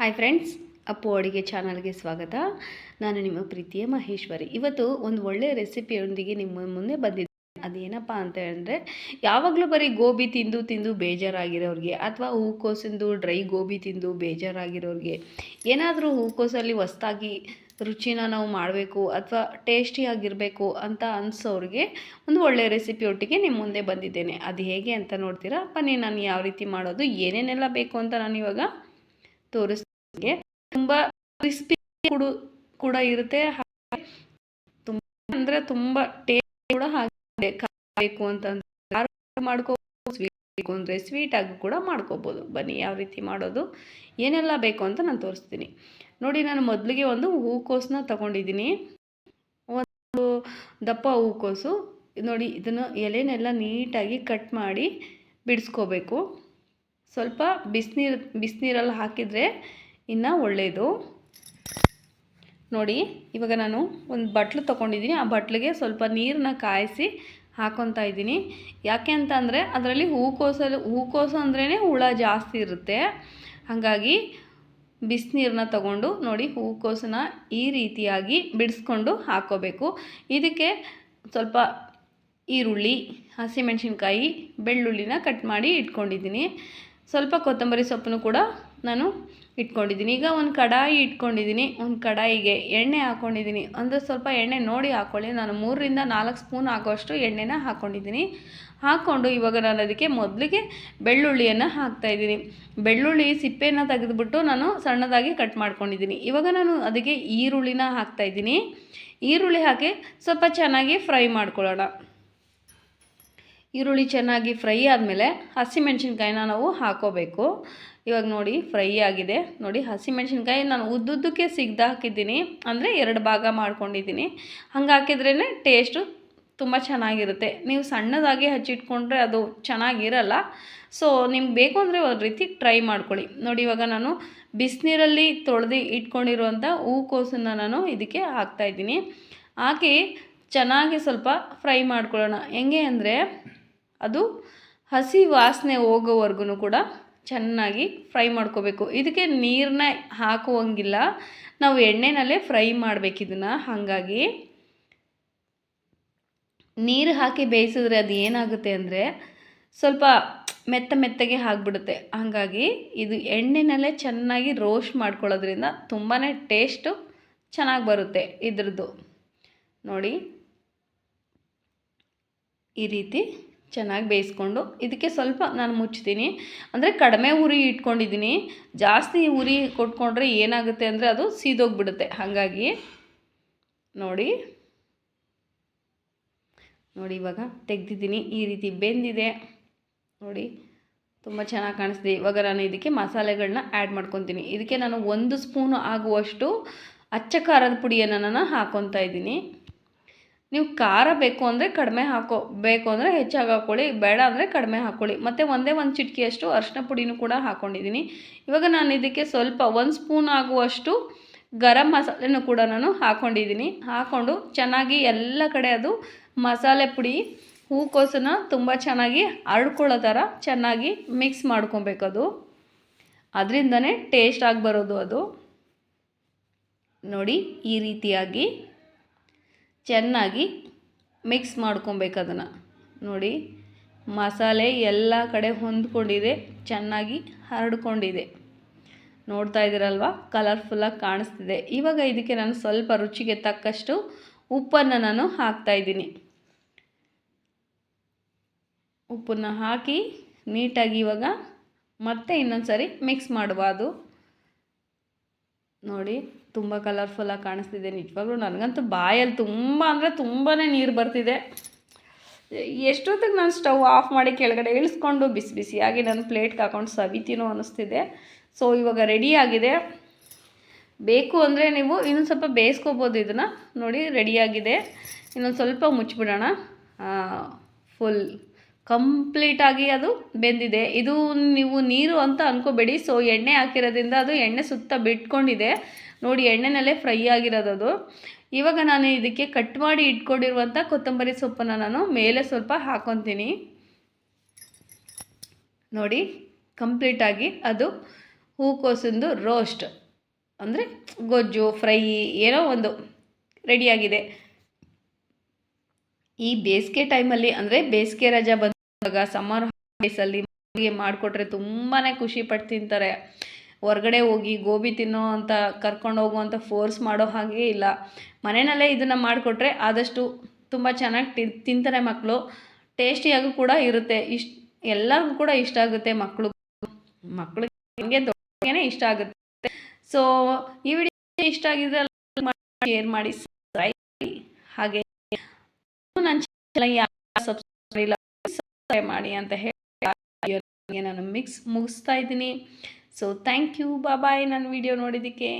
Hi friends Appu ಅಡುಗೆ ಚಾನಲ್ಗೆ ಸ್ವಾಗತ. ನಾನು ನಿಮ್ಮ ಪ್ರೀತಿಯ ಮಹೇಶ್ವರಿ. ಇವತ್ತು ಒಂದು ಒಳ್ಳೆಯ ರೆಸಿಪಿಯೊಂದಿಗೆ ನಿಮ್ಮ ಮುಂದೆ ಬಂದಿದ್ದೆ. ಅದೇನಪ್ಪ ಅಂತ ಹೇಳಿದ್ರೆ, ಯಾವಾಗಲೂ ಬರೀ ಗೋಬಿ ತಿಂದು ತಿಂದು ಬೇಜಾರಾಗಿರೋರಿಗೆ ಅಥವಾ ಹೂಕೋಸಿಂದು ಡ್ರೈ ಗೋಬಿ ತಿಂದು ಬೇಜಾರಾಗಿರೋರಿಗೆ ಏನಾದರೂ ಹೂಕೋಸಲ್ಲಿ ಹೊಸ್ದಾಗಿ ರುಚಿನ ನಾವು ಮಾಡಬೇಕು ಅಥವಾ ಟೇಸ್ಟಿಯಾಗಿರಬೇಕು ಅಂತ ಅನಿಸೋರಿಗೆ ಒಂದು ಒಳ್ಳೆಯ ರೆಸಿಪಿ ಒಟ್ಟಿಗೆ ನಿಮ್ಮ ಮುಂದೆ ಬಂದಿದ್ದೇನೆ. ಅದು ಹೇಗೆ ಅಂತ ನೋಡ್ತೀರಾ? ಬನ್ನಿ ನಾನು ಯಾವ ರೀತಿ ಮಾಡೋದು? ಏನೇನೆಲ್ಲ ಬೇಕು ಅಂತ ನಾನು ಇವಾಗ ತೋರಿಸ್ತೀನಿ. ತುಂಬ ಕ್ರಿಸ್ಪಿ ಕೂಡ ಕೂಡ ಇರುತ್ತೆ. ಹಾಗೆ ತುಂಬ ಅಂದರೆ ತುಂಬ ಟೇಸ್ಟ್ ಕೂಡ ಹಾಗೆ ಬೇಕು ಅಂತಂದ್ರೆ ಅಂದ್ರೆ ಸ್ವೀಟ್ ಬೇಕು ಅಂದರೆ ಸ್ವೀಟಾಗಿ ಕೂಡ ಮಾಡ್ಕೋಬೋದು. ಬನ್ನಿ ಯಾವ ರೀತಿ ಮಾಡೋದು, ಏನೆಲ್ಲ ಬೇಕು ಅಂತ ನಾನು ತೋರಿಸ್ತೀನಿ. ನೋಡಿ ನಾನು ಮೊದಲಿಗೆ ಒಂದು ಹೂಕೋಸನ್ನ ತಗೊಂಡಿದ್ದೀನಿ. ಒಂದು ದಪ್ಪ ಹೂಕೋಸು. ನೋಡಿ ಇದನ್ನು ಎಲೆನೆಲ್ಲ ನೀಟಾಗಿ ಕಟ್ ಮಾಡಿ ಬಿಡಿಸ್ಕೋಬೇಕು. ಸ್ವಲ್ಪ ಬಿಸಿನೀರು, ಬಿಸಿನೀರಲ್ಲಿ ಹಾಕಿದರೆ ಇನ್ನು ಒಳ್ಳೆಯದು ನೋಡಿ, ಇವಾಗ ನಾನು ಒಂದು ಬಟ್ಲು ತೊಗೊಂಡಿದ್ದೀನಿ ಆ ಬಟ್ಲಿಗೆ ಸ್ವಲ್ಪ ನೀರನ್ನ ಕಾಯಿಸಿ ಹಾಕೊತಾ ಇದ್ದೀನಿ. ಯಾಕೆ ಅಂತ ಅಂದರೆ, ಅದರಲ್ಲಿ ಹೂಕೋಸಲ್ಲಿ ಹೂಕೋಸು ಅಂದ್ರೇ ಹುಳ ಜಾಸ್ತಿ ಇರುತ್ತೆ. ಹಾಗಾಗಿ ಬಿಸಿನೀರನ್ನ ತಗೊಂಡು ನೋಡಿ ಹೂಕೋಸನ್ನ ಈ ರೀತಿಯಾಗಿ ಬಿಡಿಸ್ಕೊಂಡು ಹಾಕೋಬೇಕು. ಇದಕ್ಕೆ ಸ್ವಲ್ಪ ಈರುಳ್ಳಿ, ಹಸಿಮೆಣಸಿನ್ಕಾಯಿ, ಬೆಳ್ಳುಳ್ಳಿನ ಕಟ್ ಮಾಡಿ ಇಟ್ಕೊಂಡಿದ್ದೀನಿ. ಸ್ವಲ್ಪ ಕೊತ್ತಂಬರಿ ಸೊಪ್ಪನ್ನು ಕೂಡ ನಾನು ಇಟ್ಕೊಂಡಿದ್ದೀನಿ. ಈಗ ಒಂದು ಕಡಾಯಿ ಇಟ್ಕೊಂಡಿದ್ದೀನಿ. ಒಂದು ಕಡಾಯಿಗೆ ಎಣ್ಣೆ ಹಾಕ್ಕೊಂಡಿದ್ದೀನಿ ಅಂದರೆ ಸ್ವಲ್ಪ ಎಣ್ಣೆ ನೋಡಿ ಹಾಕ್ಕೊಳ್ಳಿ ನಾನು ಮೂರರಿಂದ ನಾಲ್ಕು ಸ್ಪೂನ್ ಆಗೋಷ್ಟು ಎಣ್ಣೆನ ಹಾಕ್ಕೊಂಡಿದ್ದೀನಿ ಹಾಕ್ಕೊಂಡು ಇವಾಗ ನಾನು ಅದಕ್ಕೆ ಮೊದಲಿಗೆ ಬೆಳ್ಳುಳ್ಳಿಯನ್ನು ಹಾಕ್ತಾಯಿದ್ದೀನಿ ಬೆಳ್ಳುಳ್ಳಿ ಸಿಪ್ಪೆಯನ್ನು ತೆಗೆದುಬಿಟ್ಟು ನಾನು ಸಣ್ಣದಾಗಿ ಕಟ್ ಮಾಡ್ಕೊಂಡಿದ್ದೀನಿ. ಇವಾಗ ನಾನು ಅದಕ್ಕೆ ಈರುಳ್ಳಿನ ಹಾಕ್ತಾಯಿದ್ದೀನಿ ಈರುಳ್ಳಿ ಹಾಕಿ ಸ್ವಲ್ಪ ಚೆನ್ನಾಗಿ ಫ್ರೈ ಮಾಡ್ಕೊಳ್ಳೋಣ. ಈರುಳ್ಳಿ ಚೆನ್ನಾಗಿ ಫ್ರೈ ಆದಮೇಲೆ ಹಸಿಮೆಣ್ಸಿನ್ಕಾಯಿನ ನಾವು ಹಾಕೋಬೇಕು. ಇವಾಗ ನೋಡಿ ಫ್ರೈ ಆಗಿದೆ. ನೋಡಿ ಹಸಿಮೆಣ್ಸಿನ್ಕಾಯಿ ನಾನು ಉದ್ದುದ್ದಕ್ಕೆ ಸಿಗ್ದು ಹಾಕಿದ್ದೀನಿ. ಅಂದರೆ ಎರಡು ಭಾಗ ಮಾಡ್ಕೊಂಡಿದ್ದೀನಿ. ಹಂಗೆ ಹಾಕಿದ್ರೇ ಟೇಸ್ಟು ತುಂಬ ಚೆನ್ನಾಗಿರುತ್ತೆ. ನೀವು ಸಣ್ಣದಾಗಿ ಹಚ್ಚಿಟ್ಕೊಂಡ್ರೆ ಅದು ಚೆನ್ನಾಗಿರಲ್ಲ. ಸೊ ನಿಮ್ಗೆ ಬೇಕು ಅಂದರೆ ಒಂದು ರೀತಿ ಟ್ರೈ ಮಾಡ್ಕೊಳ್ಳಿ. ನೋಡಿ ಇವಾಗ ನಾನು ಬಿಸಿನೀರಲ್ಲಿ ತೊಳೆದು ಇಟ್ಕೊಂಡಿರುವಂಥ ಹೂಕೋಸನ್ನು ನಾನು ಇದಕ್ಕೆ ಹಾಕ್ತಾಯಿದ್ದೀನಿ ಹಾಕಿ ಚೆನ್ನಾಗಿ ಸ್ವಲ್ಪ ಫ್ರೈ ಮಾಡ್ಕೊಳ್ಳೋಣ. ಹೆಂಗೆ ಅಂದರೆ ಅದು ಹಸಿ ವಾಸನೆ ಹೋಗೋವರೆಗೂ ಕೂಡ ಚೆನ್ನಾಗಿ ಫ್ರೈ ಮಾಡ್ಕೋಬೇಕು. ಇದಕ್ಕೆ ನೀರನ್ನ ಹಾಕುವಂಗಿಲ್ಲ. ನಾವು ಎಣ್ಣೆನಲ್ಲೇ ಫ್ರೈ ಮಾಡಬೇಕು ಇದನ್ನು. ಹಾಗಾಗಿ ನೀರು ಹಾಕಿ ಬೇಯಿಸಿದ್ರೆ ಅದು ಏನಾಗುತ್ತೆ ಅಂದರೆ ಸ್ವಲ್ಪ ಮೆತ್ತ ಮೆತ್ತಗೆ ಆಗಿಬಿಡುತ್ತೆ. ಹಾಗಾಗಿ ಇದು ಎಣ್ಣೆನಲ್ಲೇ ಚೆನ್ನಾಗಿ ರೋಸ್ಟ್ ಮಾಡ್ಕೊಳ್ಳೋದ್ರಿಂದ ತುಂಬಾ ಟೇಸ್ಟು ಚೆನ್ನಾಗಿ ಬರುತ್ತೆ ಇದ್ರದ್ದು. ನೋಡಿ ಈ ರೀತಿ ಚೆನ್ನಾಗಿ ಬೇಯಿಸ್ಕೊಂಡು ಇದಕ್ಕೆ ಸ್ವಲ್ಪ ನಾನು ಮುಚ್ತೀನಿ. ಅಂದರೆ ಕಡಿಮೆ ಉರಿ ಇಟ್ಕೊಂಡಿದ್ದೀನಿ ಜಾಸ್ತಿ ಉರಿ ಕೊಟ್ಕೊಂಡ್ರೆ ಏನಾಗುತ್ತೆ ಅಂದರೆ ಅದು ಸೀದೋಗ್ಬಿಡುತ್ತೆ. ಹಾಗಾಗಿ ನೋಡಿ. ನೋಡಿ ಇವಾಗ ತೆಗ್ದಿದ್ದೀನಿ. ಈ ರೀತಿ ಬೆಂದಿದೆ. ನೋಡಿ, ತುಂಬ ಚೆನ್ನಾಗಿ ಕಾಣಿಸ್ತಿದೆ. ಇವಾಗ ನಾನು ಇದಕ್ಕೆ ಮಸಾಲೆಗಳನ್ನ ಆ್ಯಡ್ ಮಾಡ್ಕೊತೀನಿ. ಇದಕ್ಕೆ ನಾನು ಒಂದು ಸ್ಪೂನು ಆಗುವಷ್ಟು ಅಚ್ಚ ಖಾರದ ಪುಡಿಯನ್ನು ನಾನು ಹಾಕ್ಕೊತಾ ಇದ್ದೀನಿ. ನೀವು ಖಾರ ಬೇಕು ಅಂದರೆ ಕಡಿಮೆ ಹಾಕೋ, ಬೇಕು ಅಂದರೆ ಹೆಚ್ಚಾಗಿ ಹಾಕ್ಕೊಳ್ಳಿ ಬೇಡ ಅಂದರೆ ಕಡಿಮೆ ಹಾಕ್ಕೊಳ್ಳಿ ಮತ್ತು ಒಂದೇ ಒಂದು ಚಿಟಕಿಯಷ್ಟು ಅರಿಶಿನ ಪುಡಿನೂ ಕೂಡ ಹಾಕ್ಕೊಂಡಿದ್ದೀನಿ ಇವಾಗ ನಾನು ಇದಕ್ಕೆ ಸ್ವಲ್ಪ ಒಂದು ಸ್ಪೂನ್ ಆಗುವಷ್ಟು ಗರಂ ಮಸಾಲೆನೂ ಕೂಡ ನಾನು ಹಾಕ್ಕೊಂಡಿದ್ದೀನಿ ಹಾಕ್ಕೊಂಡು ಚೆನ್ನಾಗಿ ಎಲ್ಲ ಕಡೆ ಅದು ಮಸಾಲೆ ಪುಡಿ, ಹೂಕೋಸನ್ನ ತುಂಬ ಚೆನ್ನಾಗಿ ಹರಡ್ಕೊಳ್ಳೋ ಥರ ಚೆನ್ನಾಗಿ ಮಿಕ್ಸ್ ಮಾಡ್ಕೊಬೇಕು ಅದು. ಅದರಿಂದನೇ ಟೇಸ್ಟ್ ಆಗಿ ಬರೋದು ಅದು. ನೋಡಿ, ಈ ರೀತಿಯಾಗಿ ಚೆನ್ನಾಗಿ ಮಿಕ್ಸ್ ಮಾಡ್ಕೊಬೇಕು ಅದನ್ನು ನೋಡಿ, ಮಸಾಲೆ ಎಲ್ಲ ಕಡೆ ಹೊಂದ್ಕೊಂಡಿದೆ, ಚೆನ್ನಾಗಿ ಹರಡ್ಕೊಂಡಿದೆ. ನೋಡ್ತಾ ಇದ್ದೀರಲ್ವ? ಕಲರ್ಫುಲ್ಲಾಗಿ ಕಾಣಿಸ್ತಿದೆ. ಇವಾಗ ಇದಕ್ಕೆ ನಾನು ಸ್ವಲ್ಪ ರುಚಿಗೆ ತಕ್ಕಷ್ಟು ಉಪ್ಪನ್ನು ನಾನು ಹಾಕ್ತಾಯಿದ್ದೀನಿ ಉಪ್ಪನ್ನು ಹಾಕಿ ನೀಟಾಗಿ ಇವಾಗ ಮತ್ತೆ ಇನ್ನೊಂದು ಸರಿ ಮಿಕ್ಸ್ ಮಾಡುವ ಅದು. ನೋಡಿ ತುಂಬ ಕಲರ್ಫುಲ್ಲಾಗಿ ಕಾಣಿಸ್ತಿದೆ. ನಿಜವಾಗ್ಲೂ ನನಗಂತೂ ಬಾಯಲ್ಲಿ ತುಂಬ ಅಂದರೆ ತುಂಬಾ ನೀರು ಬರ್ತಿದೆ. ಎಷ್ಟೊತ್ತಿಗೆ ನಾನು ಸ್ಟವ್ ಆಫ್ ಮಾಡಿ ಕೆಳಗಡೆ ಇಳಿಸ್ಕೊಂಡು ಬಿಸಿ ಬಿಸಿಯಾಗಿ ನಾನು ಪ್ಲೇಟ್ಗೆ ಹಾಕೊಂಡು ಸವಿತೀನೋ ಅನ್ನಿಸ್ತಿದೆ ಸೊ ಇವಾಗ ರೆಡಿಯಾಗಿದೆ ಬೇಕು ಅಂದರೆ ನೀವು ಇನ್ನೊಂದು ಸ್ವಲ್ಪ ಬೇಯಿಸ್ಕೋಬೋದು ಇದನ್ನು. ನೋಡಿ ರೆಡಿಯಾಗಿದೆ ಇನ್ನೊಂದು ಸ್ವಲ್ಪ ಮುಚ್ಚಿಬಿಡೋಣ ಫುಲ್ ಕಂಪ್ಲೀಟಾಗಿ ಅದು ಬೆಂದಿದೆ. ಇದು ನೀವು ನೀರು ಅಂತ ಅಂದ್ಕೋಬೇಡಿ ಸೊ ಎಣ್ಣೆ ಹಾಕಿರೋದ್ರಿಂದ ಅದು ಎಣ್ಣೆ ಸುತ್ತ ಬಿಟ್ಕೊಂಡಿದೆ. ನೋಡಿ, ಎಣ್ಣೆನಲ್ಲೇ ಫ್ರೈ ಆಗಿರೋದು ಅದು. ಇವಾಗ ನಾನು ಇದಕ್ಕೆ ಕಟ್ ಮಾಡಿ ಇಟ್ಕೊಂಡಿರುವಂಥ ಕೊತ್ತಂಬರಿ ಸೊಪ್ಪನ್ನು ನಾನು ಮೇಲೆ ಸ್ವಲ್ಪ ಹಾಕೊತೀನಿ. ನೋಡಿ ಕಂಪ್ಲೀಟಾಗಿ ಅದು ಹೂಕೋಸಿಂದು ರೋಸ್ಟ್ ಅಂದರೆ ಗೊಜ್ಜು ಫ್ರೈ ಏನೋ ಒಂದು ರೆಡಿಯಾಗಿದೆ ಈ ಬೇಸಿಗೆ ಟೈಮಲ್ಲಿ ಅಂದರೆ ಬೇಸಿಗೆ ರಜಾ ಬಂದಾಗ ಸಮ್ಮರ್ ಹಾಲಿಡೇಸಲ್ಲಿ ಮಕ್ಕಳಿಗೆ ಮಾಡಿಕೊಟ್ರೆ ತುಂಬಾ ಖುಷಿ ಪಟ್ಟು ತಿಂತಾರೆ. ಹೊರಗಡೆ ಹೋಗಿ ಗೋಬಿ ತಿನ್ನೋ ಅಂತ ಕರ್ಕೊಂಡು ಹೋಗುವಂಥ ಫೋರ್ಸ್ ಮಾಡೋ ಹಾಗೆ ಇಲ್ಲ. ಮನೆಯಲ್ಲೇ ಇದನ್ನು ಮಾಡಿಕೊಟ್ರೆ ಆದಷ್ಟು ತುಂಬ ಚೆನ್ನಾಗಿ ತಿಂತಾರೆ ಮಕ್ಕಳು ಟೇಸ್ಟಿಯಾಗೂ ಕೂಡ ಇರುತ್ತೆ. ಇಷ್ಟ ಎಲ್ಲರಿಗೂ ಕೂಡ ಇಷ್ಟ ಆಗುತ್ತೆ ಮಕ್ಕಳು ಮಕ್ಕಳಿಗೆ ಹಂಗೆ ದೊಡ್ಡಗೆ ಇಷ್ಟ ಆಗುತ್ತೆ. ಸೊ ಈ ವಿಡಿಯೋ ಇಷ್ಟ ಆಗಿದ್ರೆ ಶೇರ್ ಮಾಡಿ ಹಾಗೆ. ನನ್ನ ಚಾನಲ್ ಸಬ್ಸ್ಕ್ರೈಬ್ ಇಲ್ಲ ಸಬ್ಸ್ಕ್ರೈಬ್ ಮಾಡಿ ಅಂತ ಹೇಳಿ ನಾನು ಮಿಕ್ಸ್ ಮುಗಿಸ್ತಾ ಇದ್ದೀನಿ. ಸೊ ಥ್ಯಾಂಕ್ ಯು ಬಾಯ್ ನನ್ನ ವಿಡಿಯೋ ನೋಡಿದ್ದಕ್ಕೆ.